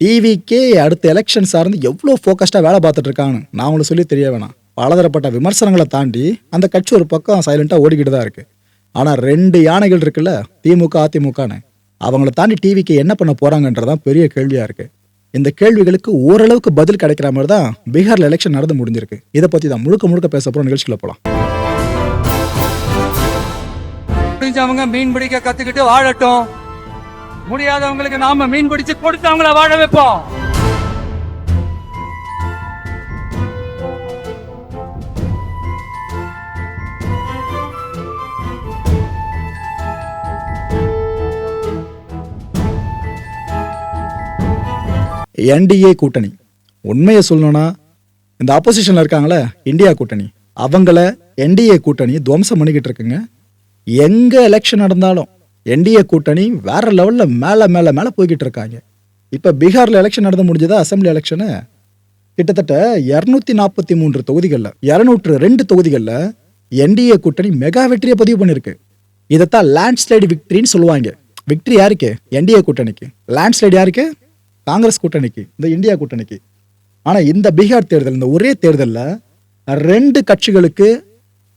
டிவிக்கே அடுத்த எலெக்ஷன் சார்ந்து எவ்வளோ ஃபோக்கஸ்டாக வேலை பார்த்துட்டு இருக்கான்னு நான் உங்களுக்கு சொல்லி தெரிய வேணாம். பலதரப்பட்ட விமர்சனங்களை தாண்டி அந்த கட்சி ஒரு பக்கம் சைலண்ட்டாக ஓடிக்கிட்டு தான் இருக்குது ஆனால் ரெண்டு யானைகள் இருக்குல்ல திமுக அதிமுகன்னு அவங்கள தாண்டி டிவிக்கு என்ன பண்ண போறாங்கன்றதான் பெரிய கேள்வியாக இருக்குது இந்த கேள்விகளுக்கு ஓரளவுக்கு பதில் கிடைக்கிற மாதிரி தான் பீகாரில் எலெக்ஷன் நடந்து முடிஞ்சிருக்கு. இதை பற்றி தான் முழுக்க முழுக்க பேச போகிற நிகழ்ச்சியில் போகலாம் முடிஞ்சவங்க மீன் பிடிக்க கத்துக்கிட்டு வாழட்டும். முடியாதவங்களுக்கு நாம மீன் பிடிச்சு கொடுத்து அவங்கள வாழ வைப்போம். என்டிஏ கூட்டணி. உண்மையை சொல்லணும்னா இந்த ஆப்போசிஷனில் இருக்காங்களே இந்தியா கூட்டணி. அவங்கள என்டிஏ கூட்டணி துவம்சம் பண்ணிக்கிட்டு இருக்குங்க. எங்கே எலெக்ஷன் நடந்தாலும் என்டிஏ கூட்டணி வேற லெவலில் மேலே மேலே மேலே போய்கிட்டு இருக்காங்க. இப்போ பீகாரில் எலெக்ஷன் நடந்து முடிஞ்சதா அசம்பிளி எலெக்ஷனு கிட்டத்தட்ட இரநூத்தி நாற்பத்தி மூன்று தொகுதிகளில் இரநூற்று ரெண்டு தொகுதிகளில் என்டிஏ கூட்டணி மெகா வெற்றியை பதிவு பண்ணியிருக்கு இதைத்தான் லேண்ட்ஸ்லைடு விக்டரின்னு சொல்லுவாங்க. விக்டரி யாருக்கு? என்டிஏ கூட்டணிக்கு. லேண்ட்ஸ்லைடு யாருக்கு? காங்கிரஸ் கூட்டணிக்கு இந்த இந்தியா கூட்டணிக்கு. ஆனால் இந்த பீகார் தேர்தல் இந்த ஒரே தேர்தலில் ரெண்டு கட்சிகளுக்கு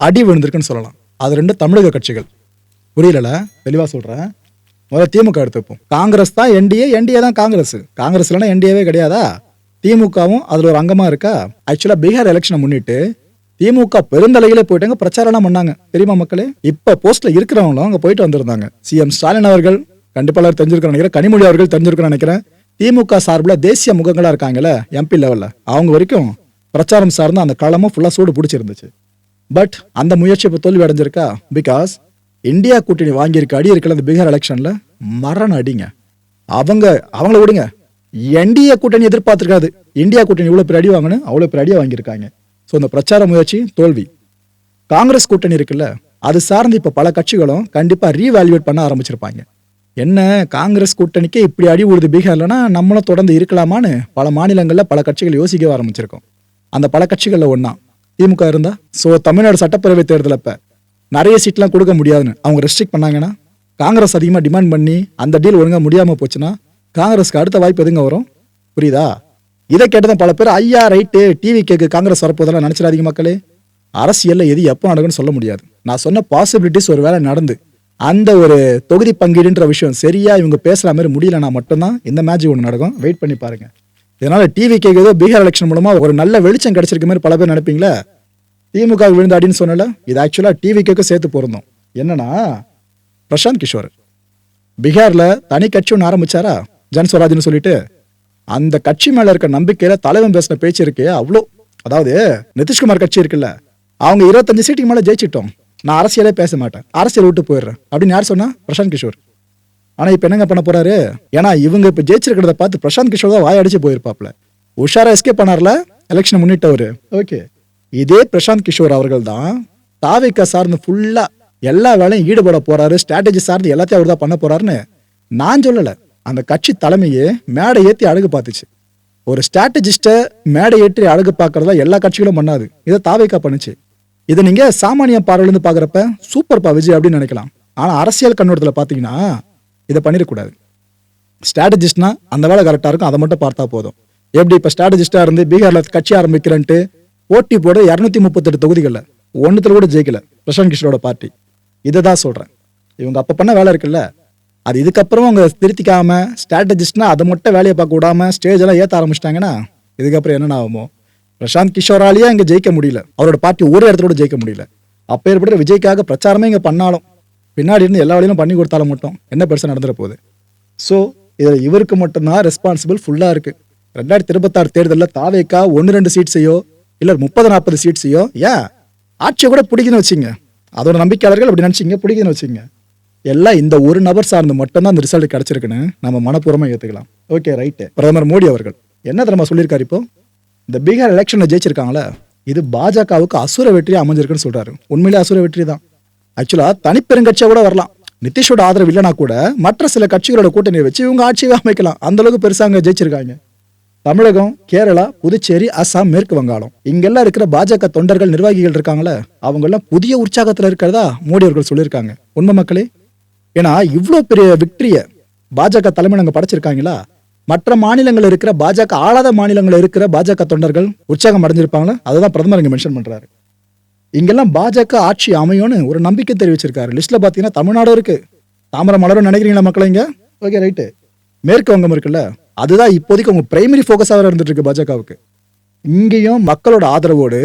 அடி விழுந்திருக்குன்னு சொல்லலாம். அது ரெண்டு தமிழக கட்சிகள். புரியல தெளிவா சொல்கிறேன் முதல்ல திமுக எடுத்துப்போம் காங்கிரஸ் தான் என்டிஏ என்டிஏ தான் காங்கிரஸ். காங்கிரஸ் இல்லைன்னா என்டிஏவே கிடையாதா? திமுகவும் அதில் ஒரு அங்கமாக இருக்கா? ஆக்சுவலாக பீகார் எலெக்ஷனை முன்னிட்டு திமுக பெருந்தலையில போயிட்டாங்க பிரச்சாரம்லாம் பண்ணாங்க. தெரியுமா மக்களே? இப்ப போஸ்ட்ல இருக்கிறவங்களும் அங்க போயிட்டு வந்திருந்தாங்க. சிஎம் ஸ்டாலின் அவர்கள் கண்டிப்பா எல்லாரும் நினைக்கிறேன். கனிமொழி அவர்கள் தெரிஞ்சிருக்க நினைக்கிறேன். திமுக சார்பில் தேசிய முகங்களா இருக்காங்கல்ல எம்பி லெவல்ல அவங்க வரைக்கும் பிரச்சாரம் சார்ந்த அந்த களமும் ஃபுல்லா சூடு பிடிச்சிருந்துச்சு. பட் அந்த முயற்சி இப்போ தோல்வி அடைஞ்சிருக்கா? பிகாஸ் இந்தியா கூட்டணி வாங்கியிருக்க அடி இருக்கல அந்த பீகார் எலெக்ஷனில் மரண அடிங்க. அவங்க அவங்கள விடுங்க. என்டிஏ கூட்டணி எதிர்பார்த்துருக்காது. இந்தியா கூட்டணி இவ்வளோ பெரிய அடி வாங்கணும் அவ்வளோ பெரிய அடியாக வாங்கியிருக்காங்க. ஸோ இந்த பிரச்சார முயற்சி தோல்வி. காங்கிரஸ் கூட்டணி இருக்குல்ல அது சார்ந்து இப்போ பல கட்சிகளும் கண்டிப்பாக ரீவேல்யூவேட் பண்ண ஆரம்பிச்சிருப்பாங்க. என்ன காங்கிரஸ் கூட்டணிக்கே இப்படி அடி உழுது பீகார்லனா நம்மளும் தொடர்ந்து இருக்கலாமான்னு பல மாநிலங்களில் பல கட்சிகள் யோசிக்க ஆரம்பிச்சிருக்கோம். அந்த பல கட்சிகளில் ஒன்றா திமுக இருந்தா ஸோ தமிழ்நாடு சட்டப்பேரவை தேர்தலப்போ நிறைய சீட்லாம் கொடுக்க முடியாதுன்னு. அவங்க ரெஸ்ட்ரிக்ட் பண்ணாங்கன்னா காங்கிரஸ் அதிகமாக டிமாண்ட் பண்ணி அந்த டீல் ஒழுங்காக முடியாமல் போச்சுன்னா காங்கிரஸ்க்கு அடுத்த வாய்ப்பு எதுங்க வரும்? புரியுதா? இதை கேட்டதான் பல பேர் ஐயா ரைட்டு டிவி கேக்கு காங்கிரஸ் வரப்போதெல்லாம் நினச்சிடாதீங்க மக்களே. அரசியலில் எது எப்போ நடக்கும்னு சொல்ல முடியாது. நான் சொன்ன பாசிபிலிட்டிஸ் ஒரு வேலை நடந்து அந்த ஒரு தொகுதி பங்கீடுன்ற விஷயம் சரியா இவங்க பேசுகிற மாதிரி முடியலனா மட்டும்தான் இந்த மேட்ச் ஒன்று நடக்கும். வெயிட் பண்ணி பாருங்க. இதனால் டிவி கேக்கு ஏதோ பீகார் எலெக்ஷன் மூலமாக ஒரு நல்ல வெளிச்சம் கிடச்சிருக்க மாதிரி பல பேர் நினைப்பீங்களா? திமுக விழுந்தாடின்னு விழுந்த அடின்னு சொன்னல இது ஆக்சுவலாக டிவிக்கு சேர்த்து பொருந்தோம் என்னன்னா பிரசாந்த் கிஷோர். பீகாரில் தனி கட்சி ஒன்று ஆரம்பிச்சாரா? ஜன் ஸ்வராஜ்னு சொல்லிட்டு. அந்த கட்சி மேலே இருக்க நம்பிக்கையில் தலைவன் பேசின பேச்சு இருக்கே அவ்வளோ. அதாவது நிதிஷ்குமார் கட்சி இருக்குல்ல அவங்க இருபத்தஞ்சு சீட்டுக்கு மேலே ஜெயிச்சிட்டோம். நான் அரசியலே பேச மாட்டேன். அரசியல் விட்டு போயிடுறேன். அப்படின்னு யார் சொன்னா? பிரசாந்த் கிஷோர். ஆனால் இப்போ என்னங்க பண்ண போறாரு? ஏன்னா இவங்க இப்போ ஜெயிச்சிருக்கிறத பார்த்து பிரசாந்த் கிஷோர் தான் வாயடிச்சு போயிருப்பாப்ல உஷாரா எஸ்கேப் பண்ணார்ல? எலெக்ஷனை முன்னிட்டவர். ஓகே இதே பிரசாந்த் கிஷோர் அவர்கள் தான் தாவிக்க சார்ந்து ஃபுல்லா எல்லா வேலையும் ஈடுபட போறாரு ஸ்ட்ராட்டஜி சார்ந்து எல்லாத்தையும் அவர் தான் பண்ண போறாருன்னு நான் சொல்லல. அந்த கட்சி தலைமையே மேடை ஏத்தி அழகு பார்த்துச்சு. ஒரு ஸ்ட்ராட்டஜிஸ்ட மேடை ஏற்றி அழகு பார்க்கறதா எல்லா கட்சிகளும் பண்ணாது. இதை தாவேக்கா பண்ணுச்சு. இதை நீங்க சாமானிய பார்வையிலிருந்து பார்க்குறப்ப சூப்பர்ப்பா விஜய் அப்படின்னு நினைக்கலாம். ஆனா அரசியல் கண்ணோட்டத்தில் பார்த்தீங்கன்னா இதை பண்ணிடக்கூடாது. ஸ்ட்ராட்டஜிஸ்ட்னா அந்த வேலை கரெக்டாக இருக்கும் அதை மட்டும் பார்த்தா போதும். எப்படி இப்போ ஸ்ட்ராட்டஜிஸ்டாக இருந்து பீகாரில் கட்சி ஆரம்பிக்கிறேன்ட்டு ஓட்டி போட இரநூத்தி முப்பத்தெட்டு தொகுதிகளில் ஒன்றுத்தில் கூட ஜெயிக்கல பிரசாந்த் கிஷோரோட பார்ட்டி இதை தான் சொல்கிறேன் இவங்க அப்போ பண்ண வேலை இருக்குல்ல அது இதுக்கப்புறம் அவங்க திருத்திக்காமல் ஸ்ட்ராட்டஜிஸ்ட்னா அதை மட்டும் வேலையை பார்க்க விடாமல் ஸ்டேஜ் எல்லாம் ஏற்ற ஆரம்பிச்சிட்டாங்கன்னா இதுக்கப்புறம் என்னென்ன ஆகுமோ? பிரசாந்த் கிஷோராலேயே அங்கே ஜெயிக்க முடியல. அவரோட பார்ட்டி ஒரு இடத்துல கூட ஜெயிக்க முடியல. அப்போ ஏற்படுற விஜய்க்காக பிரச்சாரமே இங்கே பண்ணாலும் பின்னாடி இருந்து எல்லா வேலையும் பண்ணி கொடுத்தாலும் மட்டும் என்ன பெருசாக நடந்துட போகுது? ஸோ இதில் இவருக்கு மட்டும்தான் ரெஸ்பான்சிபிள் ஃபுல்லாக இருக்குது ரெண்டாயிரத்தி இருபத்தாறு தேர்தலில் தாவேக்கா ஒன்று ரெண்டு சீட்ஸையோ இல்லை முப்பது நாற்பது சீட்ஸையோ ஏன் ஆட்சியை கூட பிடிக்குன்னு வச்சுங்க. அதோட நம்பிக்கையாளர்கள் அப்படி நினச்சிங்க பிடிக்குதுன்னு வச்சுங்க. எல்லாம் இந்த ஒரு நபர் சார்ந்து மட்டும்தான் அந்த ரிசல்ட் கிடைச்சிருக்குன்னு நம்ம மனப்பூர்வமாக ஏற்றுக்கலாம் ஓகே ரைட்டு பிரதமர் மோடி அவர்கள். என்ன தெரியுமா சொல்லியிருக்காரு இப்போ? இந்த பீகார் எலெக்ஷனில் ஜெயிச்சிருக்காங்களே? இது பாஜகவுக்கு அசுர வெற்றியாக அமைஞ்சிருக்குன்னு சொல்கிறாரு உண்மையிலே அசுர வெற்றி தான். ஆக்சுவலாக தனிப்பெருங்கட்சியாக கூட வரலாம். நிதிஷோட ஆதரவு இல்லைனா கூட மற்ற சில கட்சிகளோட கூட்டணியை வச்சு இவங்க ஆட்சியை அமைக்கலாம். அந்தளவுக்கு அளவுக்கு அங்கே ஜெயிச்சிருக்காங்க. தமிழகம் கேரளா புதுச்சேரி அசாம் மேற்கு வங்காளம். இங்கெல்லாம் இருக்கிற பாஜக தொண்டர்கள் நிர்வாகிகள் இருக்காங்களே அவங்க எல்லாம் புதிய உற்சாகத்துல இருக்கிறதா மோடி அவர்கள் சொல்லியிருக்காங்க. உண்மை மக்களே? ஏன்னா இவ்வளோ பெரிய விக்டரிய பாஜக தலைமையிலங்க படைச்சிருக்காங்களா? மற்ற மாநிலங்கள் இருக்கிற பாஜக ஆளாத மாநிலங்கள் இருக்கிற பாஜக தொண்டர்கள் உற்சாகம் அடைஞ்சிருப்பாங்களா? அதுதான் பிரதமர் இங்கே மென்ஷன் பண்ணுறாரு இங்கெல்லாம் பாஜக ஆட்சி அமையும்னு ஒரு நம்பிக்கை தெரிவிச்சிருக்காரு. லிஸ்ட்டில் பார்த்தீங்கன்னா தமிழ்நாடும் இருக்குது தாமரை மலரும் நினைக்கிறீங்களா மக்கள் இங்கே? Okay right. மேற்கு வங்கம் இருக்குல்ல? அதுதான் இப்போதைக்கு உங்க பிரைமரி ஃபோக்கஸாக இருந்துட்டு இருக்கு பாஜகவுக்கு. இங்கேயும் மக்களோட ஆதரவோடு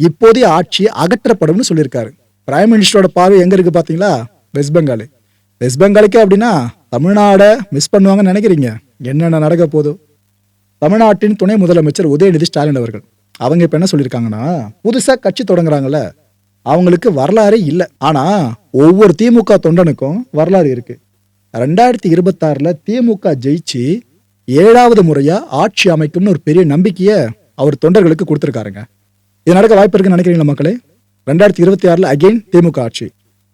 இப்போதைய ஆட்சி அகற்றப்படும்னு சொல்லியிருக்காரு. பிரைம் மினிஸ்டரோட பார்வை எங்க இருக்கு பாத்தீங்களா? வெஸ்ட் பெங்கால் வெஸ்ட் பெங்காலுக்கே அப்படின்னா தமிழ்நாடை மிஸ் பண்ணுவாங்கன்னு நினைக்கிறீங்க. என்னென்ன நடக்க போதோ தமிழ்நாட்டின் துணை முதலமைச்சர் உதயநிதி ஸ்டாலின் அவர்கள். அவங்க இப்போ என்ன சொல்லியிருக்காங்கன்னா புதுசாக கட்சி தொடங்குறாங்கல்ல. அவங்களுக்கு வரலாறே இல்லை. ஆனால் ஒவ்வொரு திமுக தொண்டனுக்கும் வரலாறு இருக்குது ரெண்டாயிரத்தி இருபத்தாறில் திமுக ஜெயிச்சு ஏழாவது முறையா ஆட்சி அமைக்கும்னு ஒரு பெரிய நம்பிக்கையை அவர் தொண்டர்களுக்கு கொடுத்துருக்காருங்க. இது நடக்க வாய்ப்பு இருக்குன்னு நினைக்கிறீங்களா மக்களே? ரெண்டாயிரத்தி இருபத்தி ஆறுல அகைன் திமுக ஆட்சி.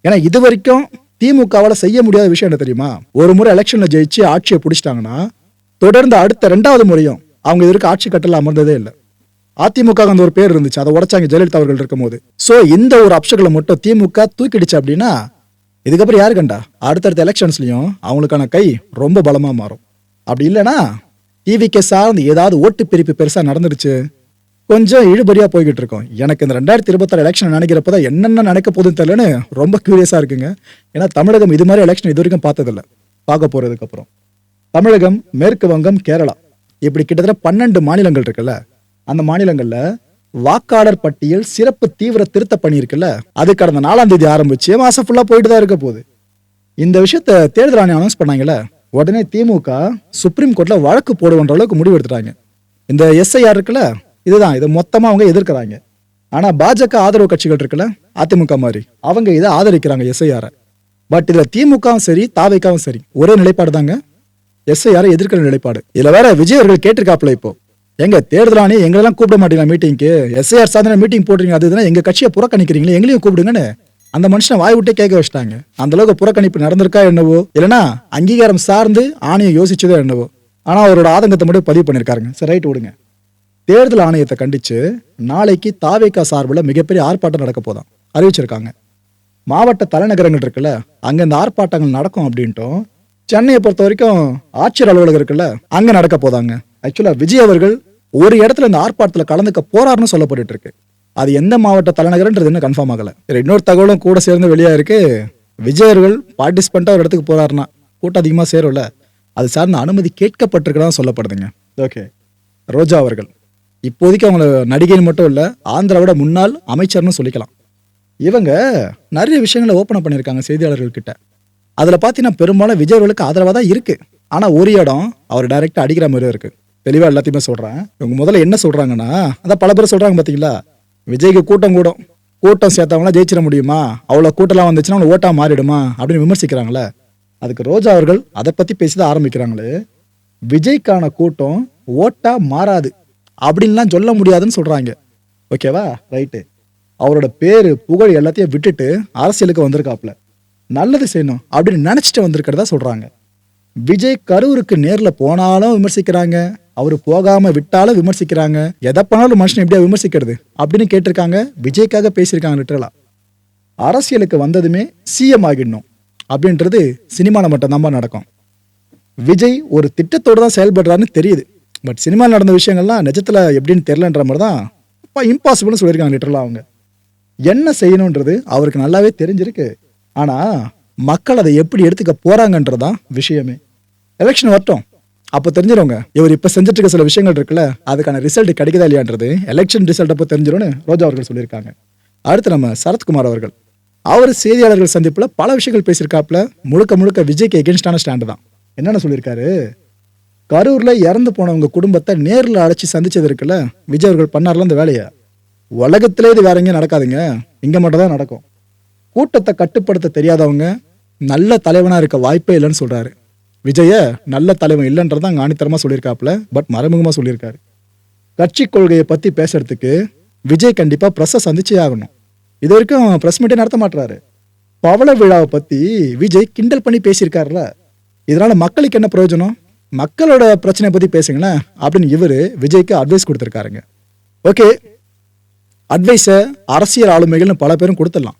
ஏன்னா இது வரைக்கும் திமுகவால் செய்ய முடியாத விஷயம் என்ன தெரியுமா? ஒரு முறை எலெக்ஷன்ல ஜெயிச்சு ஆட்சியை பிடிச்சிட்டாங்கன்னா தொடர்ந்து அடுத்த ரெண்டாவது முறையும் அவங்க இதற்கு ஆட்சி கட்டல அமர்ந்ததே இல்லை. அதிமுக அந்த ஒரு பேர் இருந்துச்சு. அதை உடைச்சாங்க ஜெயலலிதா அவர்கள் இருக்கும்போது. ஸோ இந்த ஒரு அப்சகளை மட்டும் திமுக தூக்கிடுச்சு அப்படின்னா இதுக்கப்புறம் யாரு கண்டா? அடுத்தடுத்த எலெக்ஷன்ஸ்லயும் அவங்களுக்கான கை ரொம்ப பலமா மாறும். அப்படி இல்லைனா டிவிக்கு சார்ந்து ஏதாவது ஓட்டு பிரிப்பு பெருசாக நடந்துருச்சு. கொஞ்சம் இழுபறியாக போய்கிட்டு இருக்கோம். எனக்கு இந்த ரெண்டாயிரத்தி இருபத்தாறு எலெக்ஷன் நினைக்கிறப்ப தான் என்னென்ன நடக்க போகுதுன்னு தெரியலன்னு ரொம்ப க்யூரியஸாக இருக்குங்க. ஏன்னா தமிழகம் இது மாதிரி எலெக்ஷன் இது வரைக்கும் பார்த்ததில்ல. பார்க்க போகிறதுக்கப்புறம் தமிழகம் மேற்கு வங்கம் கேரளா. இப்படி கிட்டத்தட்ட பன்னெண்டு மாநிலங்கள் இருக்குல்ல. அந்த மாநிலங்களில் வாக்காளர் பட்டியல் சிறப்பு தீவிர திருத்த பணி இருக்குல்ல. அது கடந்த நாலாம் தேதி ஆரம்பிச்சு மாசம் ஃபுல்லாக போயிட்டு தான் இருக்க போகுது. இந்த விஷயத்த தேர்தல் ஆணையம் அனௌன்ஸ் பண்ணாங்கல்ல. உடனே திமுக சுப்ரீம் கோர்ட்டில் வழக்கு போடுவன்ற அளவுக்கு முடிவு எடுத்துட்டாங்க. இந்த எஸ்ஐஆர் இருக்குல்ல இதுதான் இதை மொத்தமாக அவங்க எதிர்க்கிறாங்க. ஆனால் பாஜக ஆதரவு கட்சிகள் இருக்குல்ல அதிமுக மாதிரி அவங்க இதை ஆதரிக்கிறாங்க எஸ்ஐஆரை பட் இதில் திமுகவும் சரி தாவைக்காவும் சரி ஒரே நிலைப்பாடு தாங்க. எஸ்ஐஆரை எதிர்க்கிற நிலைப்பாடு. இதில் வேற விஜய் அவர்கள் கேட்டிருக்காப்ல இப்போ. எங்க தேர்தலானே எங்களெல்லாம் கூப்பிட மாட்டீங்களா மீட்டிங்க்கு எஸ்ஐஆர் சாதனை மீட்டிங் போடுறீங்க அது எங்க கட்சியை புறக்கணிக்கிறீங்களே எங்களையும் கூப்பிடுங்கன்னு அந்த மனுஷனை வாய் விட்டே கேட்க வச்சிட்டாங்க. அந்த அளவுக்கு புறக்கணிப்பு நடந்திருக்கா என்னவோ? இல்லைன்னா அங்கீகாரம் சார்ந்து ஆணையம் யோசிச்சதோ என்னவோ? ஆனால் அவரோட ஆதங்கத்தை மட்டும் பதிவு பண்ணியிருக்காருங்க. சரி ரைட் விடுங்க. தேர்தல் ஆணையத்தை கண்டிச்சு நாளைக்கு தாவேக்கா சார்பில் மிகப்பெரிய ஆர்ப்பாட்டம் நடக்க போதான். அறிவிச்சிருக்காங்க. மாவட்ட தலைநகரங்கள் இருக்குல்ல அங்கே இந்த ஆர்ப்பாட்டங்கள் நடக்கும் அப்படின்ட்டும். சென்னையை பொறுத்த வரைக்கும் ஆட்சியர் அலுவலகம் இருக்குல்ல அங்கே நடக்க போதாங்க. ஆக்சுவலாக விஜய் அவர்கள் ஒரு இடத்துல இந்த ஆர்ப்பாட்டத்தில் கலந்துக்க போறாருன்னு சொல்லப்பட்டு இருக்கு. அது எந்த மாவட்ட தலைநகரன்றது இன்னும் கன்ஃபார்ம் ஆகல. இன்னொரு தகவலும் கூட சேர்ந்து வெளியா இருக்கு. விஜய் அவர்கள் பார்ட்டிசிபெண்டா ஒரு இடத்துக்கு போறாருன்னா கூட்டம் அதிகமா சேரும்ல. அது சார்ந்த அனுமதி கேட்கப்பட்டிருக்கிறதா சொல்லப்படுதுங்க. ஓகே ரோஜா அவர்கள். இப்போதைக்கு அவங்கள நடிகை மட்டும் இல்ல ஆந்திராவோட முன்னாள் அமைச்சர்னு சொல்லிக்கலாம். இவங்க நிறைய விஷயங்களை ஓப்பன் பண்ணியிருக்காங்க செய்தியாளர்கள் கிட்ட. அதுல பார்த்தீங்கன்னா பெரும்பாலும் விஜய் அவர்களுக்கு ஆதரவாக தான் இருக்கு. ஆனா ஒரு இடம் அவர் டைரக்டா அடிக்கிற மாதிரி இருக்கு. தெளிவா எல்லாத்தையுமே சொல்றேன். இவங்க முதல்ல என்ன சொல்றாங்கன்னா அதான் பல பேர் சொல்றாங்க பாத்தீங்களா? விஜய்க்கு கூட்டம் கூடும். கூட்டம் சேர்த்தவங்களாம் ஜெயிச்சிட முடியுமா? அவ்வளோ கூட்டம்லாம் வந்துச்சுன்னா ஓட்டா மாறிடுமா? அப்படின்னு விமர்சிக்கிறாங்களே. அதுக்கு ரோஜா அவர்கள் அதை பத்தி பேசிதான் ஆரம்பிக்கிறாங்களே. விஜய்க்கான கூட்டம் ஓட்டா மாறாது. அப்படின்லாம் சொல்ல முடியாதுன்னு சொல்றாங்க. ஓகேவா? ரைட்டு. அவரோட பேரு புகழ் எல்லாத்தையும் விட்டுட்டு அரசியலுக்கு வந்திருக்காப்ல நல்லது செய்யணும் அப்படின்னு நினைச்சிட்டு வந்திருக்கிறதா சொல்றாங்க. விஜய் கரூருக்கு நேரில் போனாலும் விமர்சிக்கிறாங்க. அவர் போகாம விட்டாலும் விமர்சிக்கிறாங்க. எதை பண்ணாலும் மனுஷன் எப்படியா விமர்சிக்கிறது? அப்படின்னு கேட்டிருக்காங்க. விஜய்க்காக பேசியிருக்காங்க லிட்டரலா அரசியலுக்கு வந்ததுமே சிஎம் ஆகிடணும். அப்படின்றது சினிமாவில் மட்டும்தான் நடக்கும். விஜய் ஒரு திட்டத்தோடு தான் செயல்படுறாருன்னு தெரியுது. பட் சினிமாவில் நடந்த விஷயங்கள்லாம் நிஜத்தில் எப்படின்னு தெரிலன்ற மாதிரி தான் இப்போ இம்பாசிபிள்னு சொல்லியிருக்காங்க லிட்டரலாக அவங்க. என்ன செய்யணுன்றது அவருக்கு நல்லாவே தெரிஞ்சிருக்கு. ஆனால் மக்கள் அதை எப்படி எடுத்துக்க போகிறாங்கன்றதான் விஷயமே. எலெக்ஷன் வரட்டும். அப்போ தெரிஞ்சிருவங்க இவர் இப்போ செஞ்சுட்டு இருக்க சில விஷயங்கள் இருக்குல்ல அதுக்கான ரிசல்ட் கிடைக்குதா இல்லையான்றது எலெக்ஷன் ரிசல்ட் அப்போ தெரிஞ்சிரும்னு ரோஜா அவர்கள் சொல்லியிருக்காங்க. அடுத்து நம்ம சரத்குமார் அவர்கள். அவர் செய்தியாளர்கள் சந்திப்பில் பல விஷயங்கள் பேசியிருக்காப்புல முழுக்க முழுக்க விஜய்க்கு எகென்ஸ்டான ஸ்டாண்டு தான். என்னென்ன சொல்லியிருக்காரு? கரூரில் இறந்து போனவங்க குடும்பத்தை நேரில் அழைச்சி சந்திச்சது இருக்குல்ல விஜய் அவர்கள் பண்ணார்ல அந்த வேலையை. உலகத்திலே இது வேற எங்கேயும் நடக்காதுங்க இங்கே மட்டும் தான் நடக்கும். கூட்டத்தை கட்டுப்படுத்த தெரியாதவங்க நல்ல தலைவனாக இருக்க வாய்ப்பே இல்லைன்னு சொல்கிறாரு விஜய நல்ல தலைவன் இல்லைன்றதான் அங்கே ஆணித்தரமாக சொல்லியிருக்காப்புல பட் மறைமுகமாக சொல்லியிருக்காரு. கட்சி கொள்கையை பற்றி பேசுறதுக்கு விஜய் கண்டிப்பாக ப்ரெஸ்ஸை சந்திச்சே ஆகணும். இது வரைக்கும் ப்ரெஸ் மீட்டே நடத்த மாட்டுறாரு பவள விழாவை பற்றி விஜய் கிண்டல் பண்ணி பேசியிருக்காருல. இதனால் மக்களுக்கு என்ன பிரயோஜனம்? மக்களோட பிரச்சனையை பற்றி பேசுங்களேன் அப்படின்னு இவரு விஜய்க்கு அட்வைஸ் கொடுத்துருக்காருங்க. ஓகே அட்வைஸை அரசியல் ஆளுமைகள்னு பல பேரும் கொடுத்துடலாம்.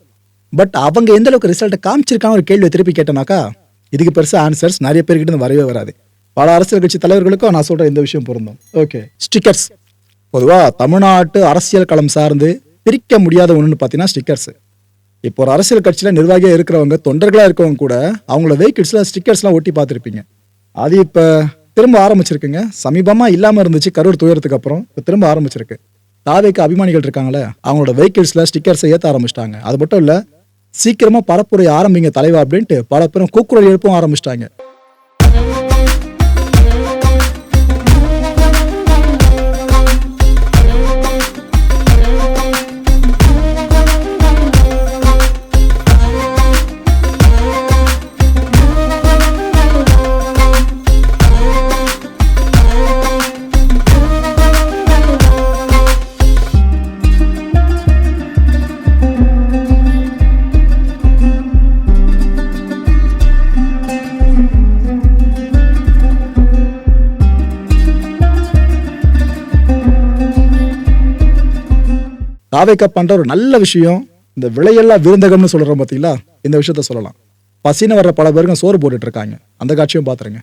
பட் அவங்க எந்த அளவுக்கு ரிசல்ட்டை காமிச்சிருக்காங்க ஒரு கேள்வியை திருப்பி கேட்டனாக்கா இதுக்கு பெருசாக ஆன்சர்ஸ் நிறைய பேர்கிட்ட வரவே வராது. பல அரசியல் கட்சி தலைவர்களுக்கும் நான் சொல்கிற இந்த விஷயம் பொருந்தும். ஓகே ஸ்டிக்கர்ஸ் பொதுவாக தமிழ்நாட்டு அரசியல் களம் சார்ந்து பிரிக்க முடியாத ஒன்றுன்னு பார்த்தீங்கன்னா ஸ்டிக்கர்ஸ் இப்போ ஒரு அரசியல் கட்சியில் நிர்வாகியாக இருக்கிறவங்க தொண்டர்களாக இருக்கவங்க கூட அவங்கள வெஹிக்கிள்ஸில் ஸ்டிக்கர்ஸ்லாம் ஒட்டி பார்த்துருப்பீங்க. அது இப்போ திரும்ப ஆரம்பிச்சிருக்குங்க. சமீபமாக இல்லாமல் இருந்துச்சு கரூர் துயரத்துக்கு அப்புறம். இப்போ திரும்ப ஆரம்பிச்சிருக்கு. தாவேக்கு அபிமானிகள் இருக்காங்களே அவங்களோட வெஹிக்கிள்ஸில் ஸ்டிக்கர்ஸை ஏற்ற ஆரம்பிச்சிட்டாங்க. அது மட்டும் இல்லை சீக்கிரமாக பரப்புரை ஆரம்பிங்க தலைவா அப்படின்ட்டு பல பேரும் கூக்குரல் எழுப்பவும் ஆரம்பிச்சிட்டாங்க. தாவேக்கா பண்ற ஒரு நல்ல விஷயம் இந்த விலையெல்லாம் விருந்தகம்னு சொல்கிறோம் பார்த்தீங்களா இந்த விஷயத்த சொல்லலாம். பசின்னு வர்ற பல பேருக்கும் சோறு போட்டுட்டு இருக்காங்க. அந்த காட்சியும் பாத்துருங்க.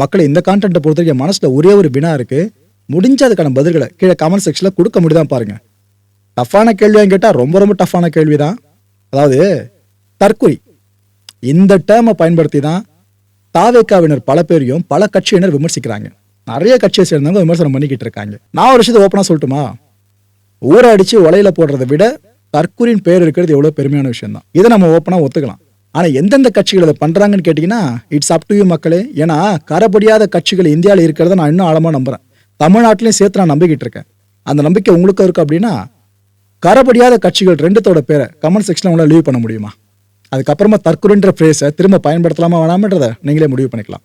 மக்களை இந்த கான்டென்ட்டை பொறுத்த வரைக்கும் மனசில் ஒரே ஒரு வினா இருக்கு. முடிஞ்ச அதுக்கான பதில்களை கீழே கமெண்ட் செக்ஷனில் கொடுக்க முடியுதான் பாருங்கள் டஃப்பான கேள்வியான்னு கேட்டால் ரொம்ப ரொம்ப டஃப்பான கேள்வி தான் அதாவது தற்கொலை. இந்த டேர்மை பயன்படுத்தி தான் தாவேக்காவினர் பல பேரையும் பல கட்சியினர் விமர்சிக்கிறாங்க. நிறைய கட்சியை சேர்ந்தவங்க விமர்சனம் பண்ணிக்கிட்டு இருக்காங்க. நான் ஒரு விஷயத்தை ஓப்பனாக சொல்லட்டுமா? ஊரை அடித்து உலையில போடுறதை விட தற்கூரின் பேர் இருக்கிறது எவ்வளோ பெருமையான விஷயம் தான் இதை நம்ம ஓப்பனாக ஒத்துக்கலாம். ஆனால் எந்தெந்த கட்சிகள் அதை பண்ணுறாங்கன்னு கேட்டிங்கன்னா இட்ஸ் அப் டு யூ மக்களே. ஏன்னா கரப்படியாத கட்சிகள் இந்தியாவில் இருக்கிறத நான் இன்னும் ஆழமாக நம்புகிறேன் தமிழ்நாட்டிலையும் சேர்த்து நான் நம்பிக்கிட்டு இருக்கேன். அந்த நம்பிக்கை உங்களுக்கும் இருக்கு அப்படின்னா கரப்படியாத கட்சிகள் ரெண்டுத்தோட பேரை கமெண்ட் செக்ஷனில் உங்களால் லீவ் பண்ண முடியுமா? அதுக்கப்புறமா தற்கொலைன்ற ஃப்ரேஸை திரும்ப பயன்படுத்தலாமா வேணாமன்றதை நீங்களே முடிவு பண்ணிக்கலாம்.